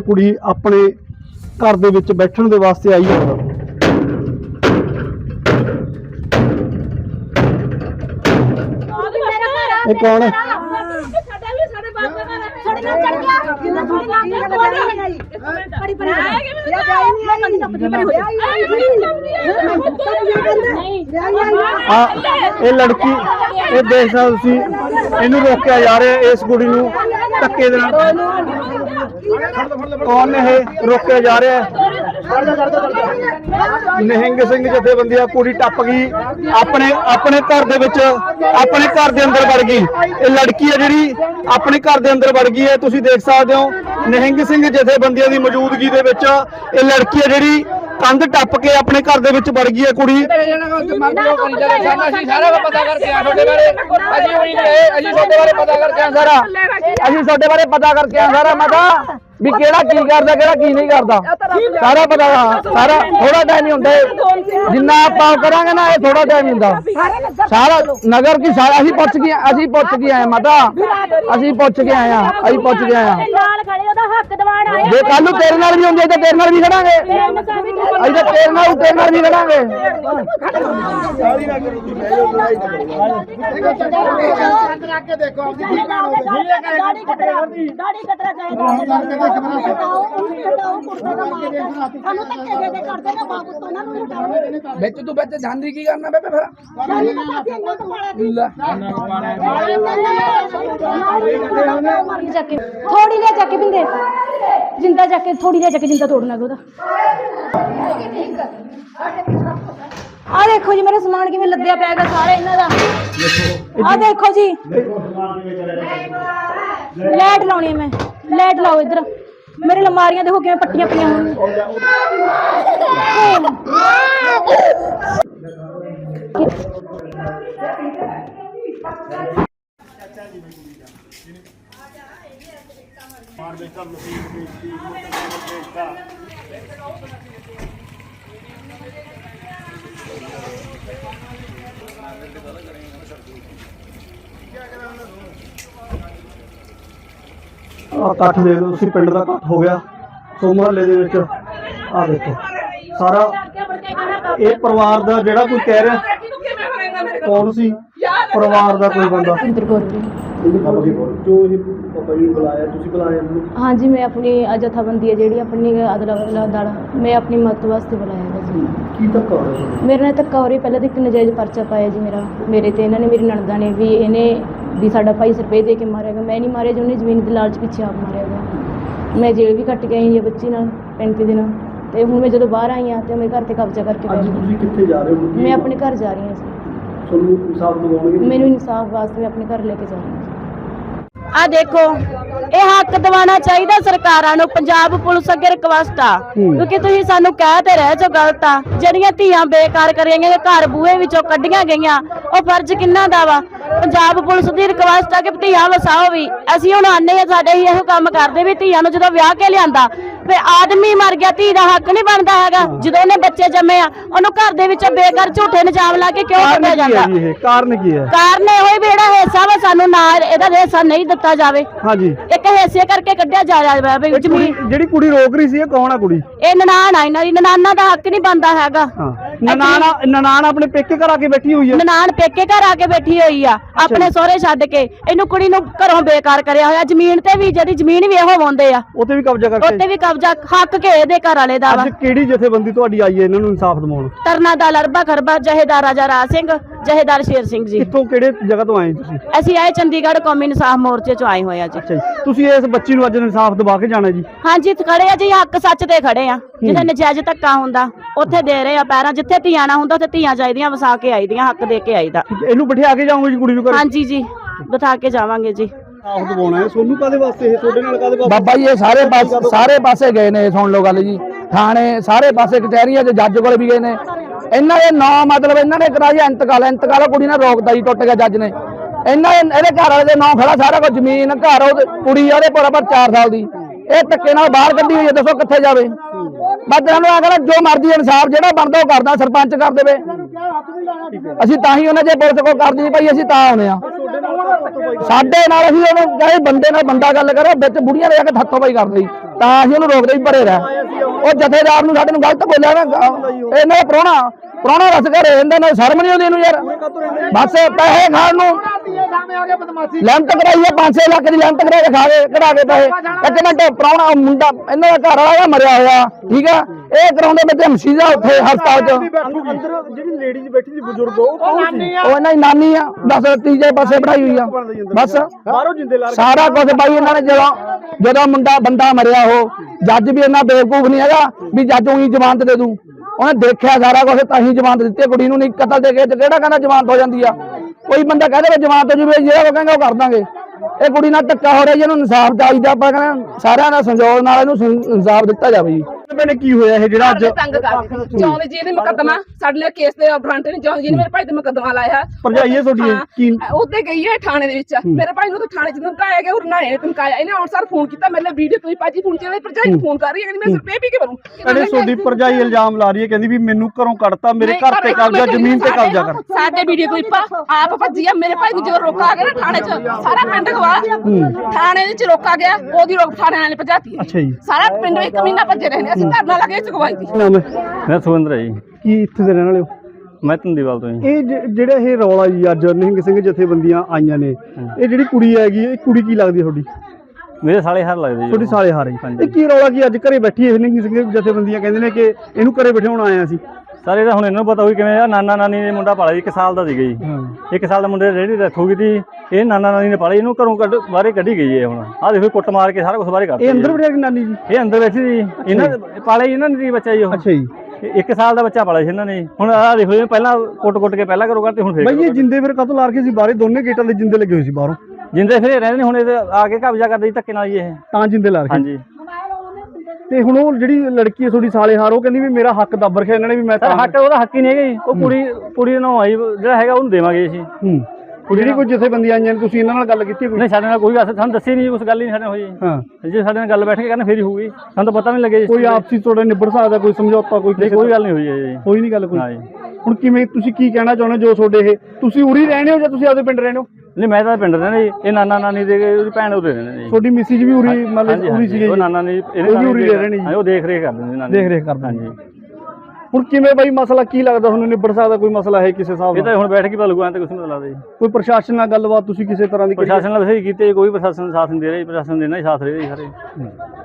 ਕੁੜੀ ਆਪਣੇ ਘਰ ਦੇ ਵਿੱਚ ਬੈਠਣ ਦੇ ਵਾਸਤੇ ਆਈ ਹੈ ਇਹ ਕੌਣ ਹੈ। ਆ ਇਹ ਲੜਕੀ ਇਹ ਦੇਖ ਸਕਦੇ ਤੁਸੀਂ। ਇਹਨੂੰ ਰੋਕਿਆ ਜਾ ਰਿਹਾ ਇਸ ਕੁੜੀ ਨੂੰ ਧੱਕੇ ਦੇ ਨਾਲ। ਕੌਣ ਨੇ ਇਹ ਰੋਕਿਆ ਜਾ ਰਿਹਾ ਹੈ? ਨਿਹੰਗ ਸਿੰਘ ਜਥੇਬੰਦੀਆਂ ਕੁੜੀ ਟੱਪ ਗਈ। ਆਪਣੇ ਆਪਣੇ ਘਰ ਦੇ ਵਿੱਚ ਆਪਣੇ ਘਰ ਦੇ ਅੰਦਰ ਵੜ ਗਈ। ਇਹ ਲੜਕੀ ਹੈ ਜਿਹੜੀ ਆਪਣੇ ਘਰ ਦੇ ਅੰਦਰ ਵੜ ਗਈ ਹੈ। ਤੁਸੀਂ ਦੇਖ ਸਕਦੇ ਹੋ ਨਿਹੰਗ ਸਿੰਘ ਜਥੇਬੰਦੀਆਂ ਦੀ ਮੌਜੂਦਗੀ ਦੇ ਵਿੱਚ ਇਹ ਲੜਕੀ ਹੈ ਜਿਹੜੀ ਕੰਧ ਟੱਪ ਕੇ ਆਪਣੇ ਘਰ ਦੇ ਵਿੱਚ ਵੜ ਗਈ ਹੈ ਕੁੜੀ। ਅਸੀਂ ਸਾਰਾ ਕੁਝ ਪਤਾ ਕਰਕੇ ਆ ਤੁਹਾਡੇ ਬਾਰੇ ਅਸੀਂ ਹੋਈ ਨਹੀਂ ਰਹੇ ਅਸੀਂ ਤੁਹਾਡੇ ਬਾਰੇ ਪਤਾ ਕਰਕੇ ਆ ਸਾਰਾ। ਅਸੀਂ ਤੁਹਾਡੇ ਬਾਰੇ ਪਤਾ ਕਰਕੇ ਆ ਸਾਰਾ। ਮੈਂ ਤਾਂ ਵੀ ਕਿਹੜਾ ਕੀ ਕਰਦਾ ਕਿਹੜਾ ਕੀ ਨਹੀਂ ਕਰਦਾ। ਸਾਰਾ ਪਤਾ ਸਾਰਾ ਥੋੜਾ ਟਾਈਮ ਹੀ ਹੁੰਦਾ। ਜਿੰਨਾ ਆਪਾਂ ਕਰਾਂਗੇ ਨਾ ਇਹ ਥੋੜਾ ਟਾਈਮ ਹੁੰਦਾ। ਸਾਰਾ ਨਗਰ ਕੀ ਸਾਰਾ ਅਸੀਂ ਪੁੱਛ ਕੇ ਅਸੀਂ ਪੁੱਛ ਕੇ ਆਏ ਮਾਤਾ। ਅਸੀਂ ਪੁੱਛ ਕੇ ਆਏ ਆ ਅਸੀਂ ਪੁੱਛ ਕੇ ਆਏ ਆ। ਜੇ ਕੱਲ ਨੂੰ ਤੇਰੇ ਨਾਲ ਵੀ ਹੁੰਦੇ ਤਾਂ ਤੇਰੇ ਨਾਲ ਵੀ ਖੜਾਂਗੇ। ਅਸੀਂ ਤਾਂ ਤੇਰੇ ਨਾਲ ਤੇਰੇ ਨਾਲ ਵੀ ਖੜਾਂਗੇ। ਦਾੜੀ ਕਤਰਾ ਦਾੜੀ ਕਤਰਾ ਚਾਹੀਦਾ। ਸਾਨੂੰ ਧੱਕੇ ਦੇ ਦੇ ਕਰਦੇ ਨੇ ਬਾਪੂ ਤੋਂ ਉਹਨਾਂ ਨੂੰ ਹਟਾਓ ਵਿੱਚ ਤੂੰ ਵਿੱਚ ਜਾਂਦੀ ਕੀ ਕਰਨਾ ਬੇਬੇ ਫਿਰ? ਸਾਨੂੰ ਤਾਂ ਅਸੀਂ ਇੰਨਾ ਕੁ ਪਾਲਿਆ ਸੀ। ਲੈ। ਥੋੜੀ ਲੈ ਚੱਕ ਬਿੰਦੇ। ਜਿੰਦਾ ਚੱਕ ਕੇ ਥੋੜੀ ਲੈ ਚੱਕ ਜਿੰਦਾ ਤੋੜਨਾ ਉਹਦਾ। ਆ ਦੇਖੋ ਜੀ ਮੇਰਾ ਸਮਾਨ ਕਿਵੇਂ ਲੱਦਿਆ ਪਿਆ ਹੈਗਾ ਸਾਰਾ ਇਹਨਾਂ ਦਾ। ਆ ਦੇਖੋ ਜੀ। ਲਾਈਟ ਲਾਉਣੀ ਹੈ ਮੈਂ। ਲਾਈਟ ਲਾਓ ਇੱਧਰ। ਮੇਰੇ ਲਮਾਰੀਆਂ ਦੇਖੋ ਕਿਵੇਂ ਪੱਟੀਆਂ ਪਈਆਂ ਹੋਈਆਂ। ਆ ਇਕੱਠ ਦੇਖ ਲਓ ਤੁਸੀਂ ਪਿੰਡ ਦਾ ਇਕੱਠ ਹੋ ਗਿਆ ਸੋ ਮੁਹੱਲੇ ਦੇ ਵਿੱਚ। ਆ ਦੇਖੋ ਸਾਰਾ ਇਹ ਪਰਿਵਾਰ ਦਾ ਜਿਹੜਾ ਕੋਈ ਕਹਿ ਰਿਹਾ ਕੌਣ ਸੀ? ਪਰਿਵਾਰ ਦਾ ਕੋਈ ਬੰਦਾ। ਇੰਦਰ ਕੌਰ ਜੀ। ਜੋ ਇਹ ਪਤਾ ਨਹੀਂ ਬੁਲਾਇਆ ਤੁਸੀਂ ਬੁਲਾਇਆ ਇਹਨੂੰ? ਹਾਂਜੀ ਮੈਂ ਆਪਣੀ ਜਥਾਬੰਦੀ ਹੈ ਜਿਹੜੀ ਆਪਣੀ ਅਦਲਾ ਦਲ ਮੈਂ ਆਪਣੀ ਮਦਦ ਵਾਸਤੇ ਬੁਲਾਇਆ ਹੈ ਜੀ। ਕੀ ਧੱਕਾ ਹੋ ਰਿਹਾ ਮੇਰੇ ਨਾਲ ਧੱਕਾ ਹੋ ਰਹੀ ਪਹਿਲਾਂ ਤਾਂ ਇੱਕ ਨਜਾਇਜ਼ ਪਰਚਾ ਪਾਇਆ ਜੀ ਮੇਰਾ। ਮੇਰੇ ਤੇ ਇਹਨਾਂ ਨੇ ਮੇਰੀ ਨਣਦਾਂ ਨੇ ਵੀ ਇਹਨੇ ਵੀ ਸਾਡਾ ਭਾਈ ਸਰਪੇ ਦੇ ਕੇ ਮਾਰਿਆ ਗਿਆ। ਮੈਂ ਨਹੀਂ ਮਾਰਿਆ ਜੀ ਉਹਨੇ ਜ਼ਮੀਨ ਦੇ ਲਾਲਚ ਪਿੱਛੇ ਆਪ ਮਾਰਿਆ ਗਿਆ। ਮੈਂ ਜੇਲ੍ਹ ਵੀ ਕੱਟ ਕੇ ਆਈ ਹਾਂ ਬੱਚੀ ਨਾਲ 35 ਦਿਨ। ਤੇ ਹੁਣ ਮੈਂ ਜਦੋਂ ਬਾਹਰ ਆਈ ਹਾਂ ਤੇ ਮੇਰੇ ਘਰ ਤੇ ਕਬਜ਼ਾ ਕਰਕੇ ਅੱਜ ਬੈਠੀ ਹਾਂ। ਤੁਸੀਂ ਕਿੱਥੇ ਜਾ ਰਹੇ ਹੋ? ਮੈਂ ਆਪਣੇ ਘਰ ਜਾ ਰਹੀ ਹਾਂ ਜੀ। ਤੁਹਾਨੂੰ ਇਨਸਾਫ ਦਿਵਾਉਣਗੇ? ਮੈਨੂੰ ਇਨਸਾਫ ਵਾਸਤੇ ਮੈਂ ਆਪਣੇ ਘਰ ਲੈ ਕੇ ਜਾ ਰਹੀ ਹਾਂ ਆ ਦੇਖੋ ਇਹ ਹੱਕ ਦਿਵਾਉਣਾ ਚਾਹੀਦਾ ਸਰਕਾਰਾਂ ਨੂੰ ਪੰਜਾਬ ਪੁਲਿਸ ਅੱਗੇ ਰਿਕਵੈਸਟ ਆ। ਕਿਉਂਕਿ ਤੁਸੀਂ ਸਾਨੂੰ ਕਹਿ ਤੇ ਰਹੇ ਜੋ ਗਲਤ ਆ। ਜਿਹੜੀਆਂ ਧੀਆਂ ਬੇਕਾਰ ਕਰੀਆਂ ਗਈਆਂ ਘਰ ਬੂਹੇ ਵਿੱਚੋਂ ਕੱਢੀਆਂ ਗਈਆਂ ਉਹ ਫਰਜ਼ ਕਿੰਨਾ ਦਾ ਵਾ? ਪੰਜਾਬ ਪੁਲਿਸ ਦੀ ਰਿਕਵੈਸਟ ਆ ਕਿ ਧੀਆਂ ਵਸਾਓ ਵੀ। ਅਸੀਂ ਹੁਣ ਆਨੇ ਆ ਸਾਡੇ ਹੀ ਇਹੋ ਕੰਮ ਕਰਦੇ ਵੀ ਧੀਆਂ ਨੂੰ ਜਦੋਂ ਵਿਆਹ ਕੇ ਲਿਆਂਦਾ ਵੀ ਆਦਮੀ ਮਰ ਗਿਆ ਧੀ ਦਾ ਹੱਕ ਨਹੀਂ ਬਣਦਾ ਹੈਗਾ। ਜਦੋਂ ਉਹਨੇ ਬੱਚੇ ਜੰਮੇ ਆ ਉਹਨੂੰ ਘਰ ਦੇ ਵਿੱਚੋਂ ਬੇਕਾਰ ਝੂਠੇ ਨਿਜਾਮ ਲਾ ਕੇ ਕਿਉਂ ਕੱਢਿਆ ਜਾਂਦਾ? ਇਹ? ਕਾਰਨ ਕੀ ਹੈ? ਕਾਰਨ ਇਹੋ ਹੀ ਵੀ ਜਿਹੜਾ ਹਿੱਸਾ ਵਾ ਸਾਨੂੰ ਨਾ ਇਹਦਾ ਹਿੱਸਾ ਨਹੀਂ ਦਿੱਤਾ ਜਾਵੇ। ਹਾਂਜੀ। ਇੱਕ ਹਿੱਸੇ ਕਰਕੇ ਕੱਢਿਆ ਜਾ ਜਾਵੇ ਵੀ ਜ਼ਮੀਨ ਜਿਹੜੀ ਕੁੜੀ ਰੋਕ ਰਹੀ ਸੀ ਇਹ ਕੌਣ ਆ ਕੁੜੀ? ਇਹ ਨਨਾਣ ਆ ਇਹਨਾਂ ਦੀ ਨਨਾਨਾ ਦਾ ਹੱਕ ਨਹੀਂ ਬਣਦਾ ਹੈਗਾ। ਹਾਂ। ਨਨਾਣ ਨਨਾਣ ਆਪਣੇ ਪੇਕੇ ਘਰ ਆ ਕੇ ਬੈਠੀ ਹੋਈ ਹੈ ਨਨਾਣ ਪੇਕੇ ਘਰ ਆ ਕੇ ਬੈਠੀ ਹੋਈ ਆ। ਆਪਣੇ ਸਹੁਰੇ ਛੱਡ ਕੇ। ਇਹਨੂੰ ਕੁੜੀ ਨੂੰ ਘਰੋਂ ਬੇਕਾਰ ਕਰਿਆ ਹੋਇਆ। ਜ਼ਮੀਨ ਤੇ ਵੀ ਜਿਹਦੀ ਜ਼ਮੀਨ ਵੀ ਇਹੋ ਵਾਉਂਦੇ ਆ। ਉੱਥੇ ਵੀ ਕਬਜ਼ਾ ਉੱਤੇ ਕਰਕੇ ਵੀ ਕਬਜ਼ਾ ਹੱਕ ਕੇ ਇਹਦੇ ਘਰ ਵਾਲੇ ਦਾ ਵਾ। ਅੱਜ ਕਿਹੜੀ ਜਥੇਬੰਦੀ ਤੁਹਾਡੀ ਆਈ ਹੈ? ਇਹਨਾਂ ਨੂੰ ਇਨਸਾਫ ਦਿਵਾਉਣ। ਤਰਨਾ ਦਾ ਲਰਬਾ ਖਰਬਾ ਜਹੇਦਾਰ ਰਾਜਾ ਰਾਜ ਸਿੰਘ ਜਹੇਦਾਰ ਸ਼ੇਰ ਸਿੰਘ ਜੀ। ਕਿੱਥੋਂ ਕਿਹੜੇ ਜਗ੍ਹਾ ਤੋਂ ਆਏ ਤੁਸੀਂ? ਅਸੀਂ ਆਏ ਚੰਡੀਗੜ੍ਹ ਕੌਮੀ ਇਨਸਾਫ ਮੋਰਚੇ ਚੋਂ ਆਏ ਹੋਏ ਆ ਜੀ। ਅੱਛਾ ਜੀ। ਤੁਸੀਂ ਇਸ ਬੱਚੀ ਨੂੰ ਅੱਜ ਇਨਸਾਫ ਦਿਵਾ ਕੇ ਜਾਣਾ ਜੀ। ਹਾਂਜੀ ਖੜੇ ਆ ਜੀ। ਹੱਕ ਸੱਚ ਤੇ ਖੜੇ ਆ। ਜਿੱਥੇ ਨਜਾਇਜ਼ ਧੱਕਾ ਹੁੰਦਾ ਉੱਥੇ ਦੇ ਰਹੇ ਆ ਪੈਰਾਂ ਜਿੱਥੇ ਧੀਆਂ ਨਾ ਹੁੰਦਾ ਉੱਥੇ ਧੀਆਂ ਚਾਹੀਦੀਆਂ ਵਸਾ ਕੇ ਆਈਦੀਆਂ ਹੱਕ ਦੇ ਕੇ ਆਈਦਾ। ਇਹਨੂੰ ਬਿਠਾ ਕੇ ਜਾਓਗੇ ਜੀ ਕੁੜੀ ਨੂੰ ਘਰ? ਹਾਂਜੀ ਜੀ ਬਿਠਾ ਕੇ ਜਾਵਾਂਗੇ ਜੀ। ਇਨਸਾਫ ਦਿਵਾਉਣਾ ਹੈ। ਸੋਨੂੰ ਕਾਦੇ ਵਾਸਤੇ ਇਹ? ਤੁਹਾਡੇ ਨਾਲ ਕਾਦੇ ਵਾਸਤੇ? ਬਾਬਾ ਜੀ ਇਹ ਸਾਰੇ ਪਾਸੇ ਸਾਰੇ ਪਾਸੇ ਗਏ ਨੇ ਸੁਣ ਲਓ ਗੱਲ ਜੀ। ਥਾਣੇ ਸਾਰੇ ਪਾਸੇ ਕਚਹਿਰੀਆਂ 'ਚ ਜੱਜ ਕੋਲ ਵੀ ਗਏ ਨੇ। ਇਹਨਾਂ ਦੇ ਨਾਂ ਮਤਲਬ ਇਹਨਾਂ ਨੇ ਕਰਾਇਆ ਇੰਤਕਾਲ। ਇੰਤਕਾਲ ਕੁੜੀ ਨੇ ਰੋਕਦਾ ਜੀ ਟੁੱਟ ਗਿਆ ਜੱਜ ਨੇ। ਇਹਨਾਂ ਦੇ- ਇਹਦੇ ਘਰ ਵਾਲੇ ਦੇ ਨਾਂ ਖੜਾ ਸਾਰਾ ਕੁਝ ਜ਼ਮੀਨ ਘਰ ਉਹਦੇ ਕੁੜੀ ਆ ਉਹਦੇ ਬਰਾਬਰ 4 ਸਾਲ ਦੀ। ਇਹ ਧੱਕੇ ਨਾਲ ਬਾਹਰ ਕੱਢੀ ਹੋਈ ਹੈ ਦੱਸੋ ਕਿੱਥੇ ਜਾਵੇ? ਬਸ ਇਹਨਾਂ ਨੂੰ ਆ ਕਹਿੰਦਾ ਜੋ ਮਰਜ਼ੀ ਇਨਸਾਫ ਜਿਹੜਾ ਬਣਦਾ ਉਹ ਕਰਦਾ ਸਰਪੰਚ ਕਰ ਦੇਵੇ। ਅਸੀਂ ਤਾਂ ਹੀ ਉਹਨਾਂ ਜੇ ਪੁਲਿਸ ਕੋਲ ਕਰਦੀ ਭਾਈ ਅਸੀਂ ਤਾਂ ਆਉਨੇ ਆ ਸਾਡੇ ਨਾਲ ਅਸੀਂ ਉਹਨੂੰ ਕਹੇ ਬੰਦੇ ਨਾਲ ਬੰਦਾ ਗੱਲ ਕਰੇ, ਵਿੱਚ ਬੁੜੀਆਂ ਦੇ ਜਾ ਕੇ ਹੱਥੋਂ ਪਾਈ ਕਰਦੇ ਜੀ ਤਾਂ ਅਸੀਂ ਉਹਨੂੰ ਰੋਕਦੇ ਵੀ ਭਰੇ ਰਹਿ। ਉਹ ਜਥੇਦਾਰ ਨੂੰ ਸਾਡੇ ਨੂੰ ਗਲਤ ਬੋਲਿਆ ਨਾ, ਅਹ, ਇਹਨਾਂ ਦਾ ਪ੍ਰਾਹੁਣਾ ਪ੍ਰਾਹੁਣਾ ਰਸ ਘਰੇ ਰਹਿੰਦਾ ਨਾ ਸ਼ਰਮ ਨਹੀਂ ਆਉਂਦੀ ਇਹਨੂੰ ਯਾਰ। ਬਸ ਪੈਸੇ ਖਾਣ ਨੂੰ। ਲੈਂਟ ਕਰਾਈ ਹੈ 5-6 ਲੱਖ ਦੀ ਲੈਂਟ ਕਰਾ ਕੇ ਖਾ ਕੇ ਕਢਾ ਕੇ ਪੈਸੇ। ਇੱਕ ਮਿੰਟ, ਪ੍ਰਾਹੁਣਾ ਮੁੰਡਾ, ਇਹਨਾਂ ਦਾ ਘਰ ਵਾਲਾ ਮਰਿਆ ਹੋਇਆ, ਠੀਕ ਆ? ਇਹ ਕਰਾਉਂਦੇ ਵਿੱਚ ਮਸੀਦਾ ਉੱਥੇ ਹਸਪਤਾਲ 'ਚ। ਅੰਦਰ ਜਿਹੜੀ ਲੇਡੀਜ਼ ਬੈਠੀ ਸੀ ਬਜ਼ੁਰਗ ਉਹ ਕੌਣ ਸੀ? ਉਹ ਇਹਨਾਂ ਦੀ ਨਾਨੀ ਆ ਬਸ ਤੀਜੇ ਪਾਸੇ ਪੜਾਈ ਹੋਈ ਆ। ਬਸ। ਬਾਹਰੋਂ ਜਿੰਦੇ ਲਾ ਸਾਰਾ ਕੁਝ ਬਾਈ ਇਹਨਾਂ ਨੇ ਜਦੋਂ ਜਦੋਂ ਮੁੰਡਾ ਬੰਦਾ ਮਰਿਆ ਉਹ ਜੱਜ ਵੀ ਇਹਨਾਂ ਬੇਵਕੂਫ ਨਹੀਂ ਹੈਗਾ ਵੀ ਜੱਜ ਉਹੀ ਜ਼ਮਾਨਤ ਦੇ ਦੂ ਉਹਨੇ ਦੇਖਿਆ ਸਾਰਾ ਕੁਝ ਤਾਂ ਹੀ ਜ਼ਮਾਨਤ ਦਿੱਤੀ ਕੁੜੀ ਨੂੰ ਨਹੀਂ ਕਤਲ ਦੇ ਕੇ ਕਿਹੜਾ ਕਹਿੰਦਾ ਜ਼ਮਾਨਤ ਹੋ ਜਾਂਦੀ ਆ? ਕੋਈ ਬੰਦਾ ਕਹਦੇ ਵੀ ਜ਼ਮਾਨਤ ਹੋ ਜੂਵੇ ਜਿਹੜਾ ਉਹ ਕਹਿੰਗਾ ਉਹ ਕਰ ਦਾਂਗੇ। ਇਹ ਕੁੜੀ ਨਾਲ ਧੱਕਾ ਹੋ ਰਿਹਾ ਜੀ ਇਹਨੂੰ ਇਨਸਾਫ ਚਾਹੀਦਾ ਆਪਾਂ ਕਹਿੰਦੇ ਸਾਰਿਆਂ ਦਾ ਸੰਯੋਗ ਨਾਲ ਇਹਨੂੰ ਇਨਸਾਫ ਦਿੱਤਾ ਜਾਵੇ ਜੀ। ਮੈਨੇ ਕੀ ਹੋਇਆ ਇਹ ਜਿਹੜਾ ਅੱਜ ਤੰਗ ਕਰਦੇ ਜੀ ਇਹਨੇ ਮੁਕੱਦਮਾ ਸਾਡੇ ਨਾਲ ਕੇਸ ਦੇ ਫਰੰਟ ਨੇ ਚਾਹੁੰਦੇ ਜੀ ਨੇ ਮੇਰੇ ਭਾਈ ਤੇ ਮੁਕੱਦਮਾ ਲਾਇਆ। ਭਰਜਾਈ ਹੈ ਤੁਹਾਡੀ? ਕੀ ਉੱਤੇ ਗਈ ਹੈ ਥਾਣੇ ਦੇ ਵਿੱਚ। ਮੇਰੇ ਭਾਈ ਨੂੰ ਤਾਂ ਥਾਣੇ ਚ ਧਮਕਾਇਆ ਗਿਆ ਉਹ ਨਾ ਇਹ ਧਮਕਾਇਆ। ਇਹਨੇ ਹੁਣ ਸਰ ਫੋਨ ਕੀਤਾ ਮੇਰੇ ਵੀਡੀਓ ਤੁਸੀਂ ਭਾਜੀ ਫੋਨ ਚਲੇ ਭਰਜਾਈ ਨੂੰ ਫੋਨ ਕਰ ਰਹੀ ਹੈ ਮੈਂ ਸਿਰ ਪੇ ਪੀ ਕੇ ਬਣੂ ਕਹਿੰਦੇ ਤੁਹਾਡੀ ਭਰਜਾਈ ਇਲਜ਼ਾਮ ਲਾ ਰਹੀ ਹੈ ਕਹਿੰਦੀ ਵੀ ਮੈਨੂੰ ਘਰੋਂ ਕੱਢਤਾ ਮੇਰੇ ਘਰ ਤੇ ਕਬਜ਼ਾ ਜ਼ਮੀਨ ਤੇ ਕਬਜ਼ਾ ਕਰ ਸਾਡੇ ਵੀਡੀਓ ਕੋਈ ਆਪ ਭੱਜੀ ਆ ਮੇਰੇ ਭਾਈ ਨੂੰ ਜਦੋਂ ਰੋਕਾ ਆ ਗਿਆ ਨਾ ਥਾਣੇ ਚ ਸਾਰਾ ਪਿੰਡ ਗਵਾ ਥਾਣੇ ਵਿੱਚ ਰੋਕਾ ਗਿਆ ਉਹਦੀ ਰੋਕ ਥਾਣੇ ਵਾਲੇ ਨੇ ਭਜਾਤੀ ਅੱਛਾ ਜੀ। ਸਾਰਾ ਪਿੰਡ ਇੱਕ ਮਹੀਨਾ ਭੱਜੇ ਰਹੇ ਨੇ ਅਸੀਂ ਧਰਨਾ ਲੱਗੇ ਚੁਕਵਾਈ ਦੀ ਨਾਮ ਹੈ? ਮੈਂ ਸੁਰਿੰਦਰ ਹੈ ਜੀ। ਕੀ ਇੱਥੇ ਦੇ ਰਹਿਣ ਵਾਲੇ ਹੋ? ਮੈਂ ਧੰਦੀਵਾਲ ਤੋਂ ਜੀ। ਇਹ ਜ- ਜਿਹੜਾ ਇਹ ਰੌਲਾ ਜੀ ਅੱਜ ਨਿਹੰਗ ਸਿੰਘ ਜਥੇਬੰਦੀਆਂ ਆਈਆਂ ਨੇ ਇਹ ਜਿਹੜੀ ਕੁੜੀ ਹੈਗੀ ਇਹ ਕੁੜੀ ਕੀ ਲੱਗਦੀ ਹੈ ਤੁਹਾਡੀ? ਮੇਰੇ ਸਾਲੇ ਹਰ ਲੱਗਦੇ ਜੀ। ਤੁਹਾਡੀ ਉਹ। ਸਾਲੇ ਹਾਰੇ ਹਾਂਜੀ। ਇਹ ਕੀ ਰੌਲਾ ਕੀ ਅੱਜ ਘਰੇ ਬੈਠੀ ਇਹ ਨਿਹੰਗ ਸਿੰਘ ਜਥੇਬੰਦੀਆਂ? ਕਹਿੰਦੇ ਨੇ ਕਿ ਇਹਨੂੰ ਘਰੇ ਬਿਠਾਉਣ ਆਇਆ ਸੀ ਸਰ ਇਹਦਾ ਹੁਣ ਇਹਨਾਂ ਨੂੰ ਪਤਾ ਹੋਈ ਕਿਵੇਂ ਆ ਨਾਨਾ ਨਾਨੀ ਨੇ ਮੁੰਡਾ ਪਾਲਿਆ ਜੀ ਇੱਕ ਸਾਲ ਦਾ ਸੀਗਾ ਜੀ। ਇੱਕ ਸਾਲ ਦਾ ਮੁੰਡੇ ਡੈਥ ਹੋ ਗਈ ਸੀ ਇਹ ਨਾਨਾ ਨਾਨੀ ਨੇ ਪਾਲਿਆ ਇਹਨੂੰ ਘਰੋਂ ਕੱਢ ਬਾਹਰੇ ਕੱਢੀ ਗਈ ਹੈ ਹੁਣ। ਆਹ ਦੇਖੋ ਕੁੱਟ ਮਾਰ ਕੇ ਸਾਰਾ ਕੁਝ ਬਾਹਰੇ ਕਰਤਾ ਇਹ ਅੰਦਰ ਬਿਠਾ ਕੇ ਨਾਨੀ ਜੀ? ਇਹ ਅੰਦਰ ਬੈਠੀ ਸੀ। ਇਹਨਾਂ ਪਾਲਿਆ ਇਹਨਾਂ ਨੇ ਜੀ ਬੱਚਾ ਜੀ ਉਹ। ਅੱਛਾ ਜੀ। ਇੱਕ ਸਾਲ ਦਾ ਬੱਚਾ ਪਾਲਿਆ ਸੀ ਇਹਨਾਂ ਨੇ। ਹੁਣ ਆਹ ਦੇਖੋ ਇਹ ਪਹਿਲਾਂ ਕੁੱਟ-ਕੁੱਟ ਕੇ ਪਹਿਲਾਂ ਘਰੋਂ ਕੱਢਤੇ ਹੁਣ ਫੇਰ ਬਾਈ ਇਹ ਜਿੰਦੇ ਫਿਰ ਕਤਲ ਲਾ ਕੇ ਸੀ ਬਾਹਰੇ ਦੋਨੇ ਗੇਟਾਂ ਦੇ ਜਿੰਦੇ ਲੱਗੇ ਹੋਏ ਸੀ ਬਾਹਰੋਂ। ਜਿੰਦੇ ਫਿਰ ਇਹ ਰਹਿੰਦੇ ਨੇ ਹੁਣ ਇਹ ਆ ਕੇ ਕਬਜ਼ਾ ਕਰਦੇ ਜੀ ਧੱਕੇ ਨਾਲ ਜੀ ਇਹ। ਤਾਂ ਜਿੰਦੇ ਲਾ ਰੱਖੇ। ਹਾਂਜੀ। ਤੇ ਹੁਣ ਉਹ ਜਿਹੜੀ ਲੜਕੀ ਹੈ ਤੁਹਾਡੀ ਸਾਲੇ ਹਾਰ ਉਹ ਕਹਿੰਦੀ ਵੀ ਮੇਰਾ ਹੱਕ ਦੱਬ ਰੱਖਿਆ ਇਹਨਾਂ ਨੇ ਵੀ ਮੈਂ ਤਾਂ ਹੱਕ ਉਹਦਾ ਹੱਕ ਹੀ ਨਹੀਂ ਹੈਗਾ ਜੀ। ਉਹ ਕੁੜੀ ਕੁੜੀ ਨੂੰ ਆਈ ਜਿਹੜਾ ਹੈਗਾ ਉਹਨੂੰ ਦੇਵਾਂਗੇ ਅਸੀਂ। ਹੂੰ। ਜਿਹੜੀ ਕੋਈ ਜਥੇਬੰਦੀਆਂ ਆਈਆਂ ਨੇ ਤੁਸੀਂ ਇਹਨਾਂ ਨਾਲ ਗੱਲ ਕੀਤੀ ਹੈ ਕੋਈ? ਨਹੀਂ ਸਾਡੇ ਨਾਲ ਕੋਈ ਗੱਲ ਸਾਨੂੰ ਦੱਸੀ ਨਹੀਂ ਉਸ ਗੱਲ ਹੀ ਨਹੀਂ ਸਾਡੇ ਨਾਲ ਹੋਈ। ਹਾਂ। ਜੇ ਸਾਡੇ ਨਾਲ ਗੱਲ ਬੈਠ ਕੇ ਕਰਨ ਫੇਰ ਹੀ ਹੋਊਗੀ। ਸਾਨੂੰ ਤਾਂ ਪਤਾ ਨਹੀਂ ਲੱਗਿਆ ਜੀ। ਕੋਈ ਆਪਸੀ ਤੁਹਾਡਾ ਨਿਬੜ ਸਕਦਾ ਕੋਈ ਸਮਝੌਤਾ ਕੋਈ ਨਹੀਂ ਕਿਸੇ ਕੋਈ ਗੱਲ ਨਹੀਂ ਹੋਈ ਹੈ ਜੀ। ਹੋਈ ਨਹੀਂ ਗੱਲ ਕੋਈ? ਹਾਂ ਜੀ। ਹੁਣ ਕਿਵੇਂ ਤੁਸੀਂ ਕੀ ਕਹਿਣਾ ਚਾਹੁੰਦੇ ਜੋ ਤੁਹਾਡੇ ਇਹ? ਤੁਸੀਂ ਉਰੀ ਰਹਿੰਦੇ ਹੋ ਜਾਂ ਤੁਸੀਂ ਆਪਦੇ ਪਿੰਡ ਰਹਿੰਦੇ ਹੋ? ਨਹੀਂ ਮੈਂ ਤਾਂ ਪਿੰਡ ਰਹਿੰਦਾ ਜੀ। ਇਹ ਨਾਨਾ ਨਾਨੀ ਦੇ ਉਹਦੀ ਭੈਣ ਉਹਦੇ ਰਹਿੰਦੇ ਨੇ ਜੀ। ਤੁਹਾਡੀ ਮਿਸਿਜ ਵੀ ਉਰੀ ਮਤਲਬ ਉਰੀ ਸੀਗੇ ਉਹ ਜੀ। ਨਾਨਾ ਨੇ ਇਹਦੇ ਉਹ ਨਾਨੀ ਉਰੀ ਦੇ- ਰਹਿ ਰਹੇ ਨੇ ਜੀ। ਹਾਂਜੀ, ਉਹ ਦੇਖ ਰੇਖ ਕਰਦੇ ਨੇ ਨਾਨੀ। ਦੇਖ ਰੇਖ ਕਰਦੇ ਨੇ। ਹਾਂਜੀ। ਹੁਣ ਕਿਵੇਂ ਬਾਈ ਮਸਲਾ ਕੀ ਲੱਗਦਾ? ਤੁਹਾਨੂੰ ਨਿਬੜ ਸਕਦਾ ਕੋਈ ਮਸਲਾ ਹੈ ਕਿਸੇ ਹਿਸਾਬ ਇਹ ਨਾਲ? ਤਾਂ ਹੁਣ ਬੈਠ ਕੇ ਪਤਾ ਲੱਗੂ ਐਂ ਤਾਂ ਕੁਝ ਨਹੀਂ ਪਤਾ ਲੱਗਦਾ ਜੀ ਕੋਈ ਪ੍ਰਸ਼ਾਸਨ ਨਾਲ ਗੱਲਬਾਤ ਤੁਸੀਂ ਕਿਸੇ ਤਰ੍ਹਾਂ ਦੀ? ਪ੍ਰਸ਼ਾਸਨ ਨਾਲ ਵੈਸੇ ਹੀ ਕੀਤੇ ਕੋਈ ਪ੍ਰਸ਼ਾਸਨ ਸਾਥ ਨਹੀਂ ਦੇ ਰਿਹਾ ਜੀ ਪ੍ਰਸ਼ਾਸਨ ਦੇਣਾ ਹੀ ਸਾਥ ਦੇ ਰਿਹਾ ਜੀ ਸਾਰੇ।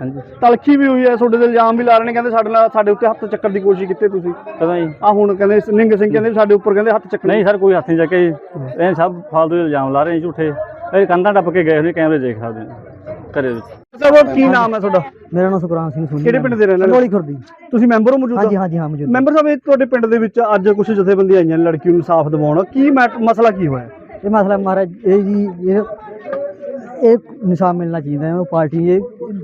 ਹਾਂਜੀ। ਤਲਖੀ ਵੀ ਹੋਈ ਹੈ ਤੁਹਾਡੇ ਤੇ ਇਲਜ਼ਾਮ ਵੀ ਲਾ ਰਹੇ ਨੇ ਕਹਿੰਦੇ ਸਾਡੇ ਨਾਲ ਸਾਡੇ ਉੱਤੇ ਹੱਥ ਚੱਕਣ ਦੀ ਕੋਸ਼ਿਸ਼ ਕੀਤੀ ਤੁਸੀਂ। ਕਦੋਂ ਜੀ ਆ ਹੁਣ ਕਹਿੰਦੇ ਨਿੰਗ ਸਿੰਘ ਕਹਿੰਦੇ ਵੀ ਸਾਡੇ ਉੱਪਰ ਕਹਿੰਦੇ ਹੱਥ ਚੱਕਣ ਨਹੀਂ ਸਰ ਕੋਈ ਹੱਥ ਨਹੀਂ ਚੱਕਿਆ ਜੀ। ਇਹ ਸਭ ਫਾਲਤੂ ਇਲਜ਼ਾਮ ਲਾ ਰਹੇ ਨੇ ਝੂਠੇ। ਇਹ ਕੰਧਾਂ ਟੱਪ ਕੇ ਗਏ ਹੋਣੇ ਕੈਮਰੇ ਦੇਖ ਸਕਦੇ ਨੇ। ਘਰੇ ਵਿੱਚ। ਸਾਹਿਬ ਕੀ ਨਾਮ ਹੈ ਤੁਹਾਡਾ? ਮੇਰਾ ਨਾਮ ਸੁਖਰਾਮ ਸਿੰਘ ਸੋਨੀ ਕਿਹੜੇ ਪਿੰਡ ਦੇ ਰਹਿਣ ਵਾਲੇ ਲੋਲੀ ਖੁਰਦੀ। ਤੁਸੀਂ ਮੈਂਬਰ ਹੋ ਮੌਜੂਦਾ? ਹਾਂਜੀ ਹਾਂਜੀ ਹਾਂ ਮੌਜੂਦ ਮੈਂਬਰ ਸਾਹਿਬ ਇਹ ਤੁਹਾਡੇ ਪਿੰਡ ਦੇ ਵਿੱਚ ਅੱਜ ਕੁਝ ਜਥੇਬੰਦੀਆਂ ਆਈਆਂ ਨੇ ਲੜਕੀ ਨੂੰ ਇਨਸਾਫ ਦਿਵਾਉਣ। ਕੀ ਮੈਟ- ਮਸਲਾ ਕੀ ਹੋਇਆ? ਇਹ ਮਸਲਾ ਮਹਾਰਾਜ ਇਹ ਜੀ ਇਹ ਇਹ ਨਿਸ਼ਾਨ ਮਿਲਣਾ ਚਾਹੀਦਾ ਹੈ। ਉਹ ਪਾਰਟੀ ਇਹ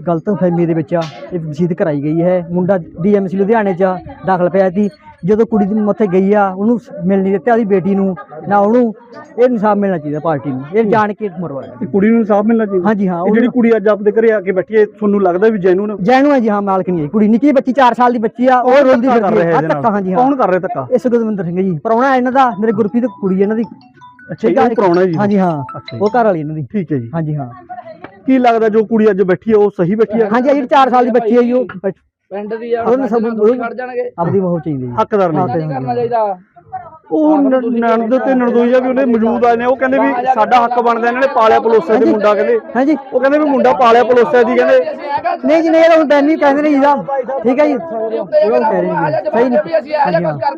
ਗਲਤ ਫਹਿਮੀ ਦੇ ਵਿੱਚ ਆ। ਇਹ ਵਸੀਤ ਕਰਾਈ ਗਈ ਹੈ। ਮੁੰਡਾ ਡੀਐਮਸੀ ਲੁਧਿਆਣੇ 'ਚ ਦਾਖਲ ਪਿਆ ਸੀ। ਜਦੋਂ ਕੁੜੀ ਦੀ ਉੱਥੇ ਗਈ ਆ ਉਹਨੂੰ ਮਿਲ ਨਹੀਂ ਦਿੱਤਾ ਉਹਦੀ ਬੇਟੀ ਨੂੰ। ਨਾ ਉਹਨੂੰ ਇਹ ਨਿਸ਼ਾਨ ਮਿਲਣਾ ਚਾਹੀਦਾ ਪਾਰਟੀ ਨੂੰ ਇਹ ਜਾਣ ਕੇ ਮਰਵਾਇਆ ਇਹ ਕੁੜੀ ਨੂੰ ਇਨਸਾਫ ਮਿਲਣਾ ਚਾਹੀਦਾ? ਹਾਂਜੀ ਹਾਂ ਇਹ ਜਿਹੜੀ ਕੁੜੀ ਅੱਜ ਆਪਦੇ ਘਰੇ ਆ ਕੇ ਬੈਠੀ ਹੈ ਤੁਹਾਨੂੰ ਲੱਗਦਾ ਵੀ ਜੈਨੂਨ ਜੈਨੂ ਹੈ ਜੀ ਹਾਂ ਮਾਲਕ ਨਹੀਂ ਹੈ ਕੁੜੀ ਨਿੱਕੀ ਬੱਚੀ 4 ਸਾਲ ਦੀ ਬੱਚੀ ਆ ਉਹ ਰੋਂਦੀ ਧੱਕਾ ਕਰ ਫਿਰਦੀ ਰਿਹਾ ਆ ਇਹਦੇ ਧੱਕਾ ਹਾਂਜੀ ਹਾਂ। ਕੌਣ ਕਰ ਰਿਹਾ ਧੱਕਾ? ਇਹ ਸੁਖਦਵਿੰਦਰ ਸਿੰਘ ਜੀ ਪ੍ਰਾਹੁਣਾ ਇਹਨਾਂ ਦਾ ਮੇਰੇ ਗੁਰਪ੍ਰੀਤ ਕੁੜੀ ਇਹਨਾਂ ਦੀ। ਅੱਛਾ ਜੀ, ਉਹ ਪ੍ਰਾਹੁਣਾ ਜੀ। ਹਾਂਜੀ ਹਾਂ ਅੱਛਾ ਜੀ। ਉਹ ਘਰ ਵਾਲੀ ਇਹਨਾਂ ਦੀ। ਠੀਕ ਹੈ ਜੀ। ਹਾਂਜੀ ਹਾਂ। ਕੀ ਲੱਗਦਾ ਜੋ ਕੁੜੀ ਅੱਜ ਬੈਠੀ ਹੈ ਉਹ ਸਹੀ ਬੈਠੀ ਹੈ? ਹਾਂਜੀ ਆ ਜਿਹੜੀ 4 ਸਾਲ ਦੀ ਬੱਚੀ ਹੈ ਜੀ ਉਹ ਪਿੰਡ ਦੀ ਆ ਉਹਨੂੰ ਸਭ ਖੜ ਜਾਣਗੇ। ਆਪਦੀ ਉਹ ਚਾਹੀਦੀ ਹੈ। ਹੱਕਦਾਰ ਹਾਂ ਨਹੀਂ ਤੇ ਕਰਨਾ ਚਾਹੀਦਾ। ਉਹ ਨਣਦ ਤੇ ਨਣਦੋਈਆ ਵੀ ਉਹਨੇ ਮੌਜੂਦ ਆਏ ਨੇ ਉਹ ਕਹਿੰਦੇ ਵੀ ਸਾਡਾ ਹੱਕ ਬਣਦਾ ਇਹਨਾਂ ਨੇ ਪਾਲਿਆ ਪਲੋਸਿਆ ਦੇ ਮੁੰਡਾ ਕਹਿੰਦੇ ਹਾਂਜੀ ਉਹ ਕਹਿੰਦੇ ਵੀ ਮੁੰਡਾ ਪਾਲਿਆ ਪਲੋਸਿਆ ਦੀ ਕਹਿੰਦੇ ਨਹੀਂ ਜੀ ਨਹੀਂ ਇਹ ਤਾਂ ਹੁਣ ਬੈਨੀ ਕਹਿੰਦੇ ਨੇ ਜੀ ਦਾ ਠੀਕ ਹੈ ਜੀ ਉਹ ਕਹਿ ਰਹੇ ਨੇ। ਸਹੀ ਨਹੀਂ